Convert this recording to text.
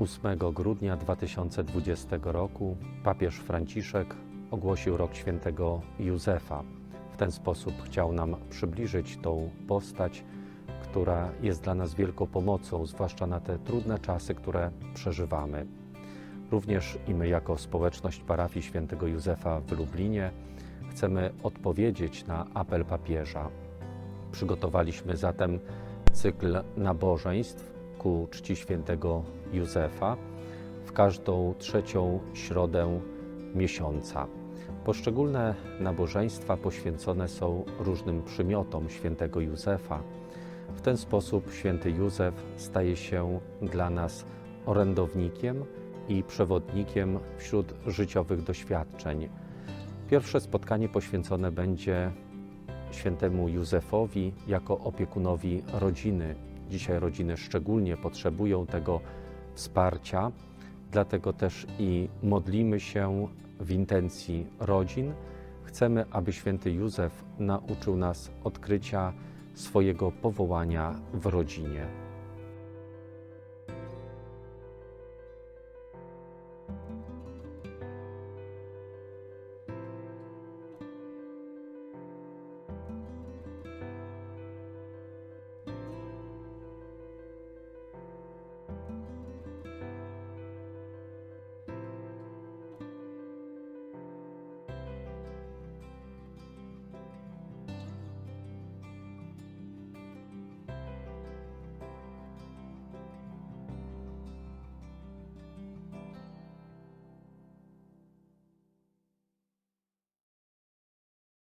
8 grudnia 2020 roku papież Franciszek ogłosił rok świętego Józefa. W ten sposób chciał nam przybliżyć tą postać, która jest dla nas wielką pomocą, zwłaszcza na te trudne czasy, które przeżywamy. Również i my, jako społeczność parafii świętego Józefa w Lublinie, chcemy odpowiedzieć na apel papieża. Przygotowaliśmy zatem cykl nabożeństw ku czci świętego Józefa w każdą trzecią środę miesiąca. Poszczególne nabożeństwa poświęcone są różnym przymiotom świętego Józefa. W ten sposób święty Józef staje się dla nas orędownikiem i przewodnikiem wśród życiowych doświadczeń. Pierwsze spotkanie poświęcone będzie świętemu Józefowi jako opiekunowi rodziny. Dzisiaj rodziny szczególnie potrzebują tego wsparcia, dlatego też i modlimy się w intencji rodzin. Chcemy, aby święty Józef nauczył nas odkrycia swojego powołania w rodzinie.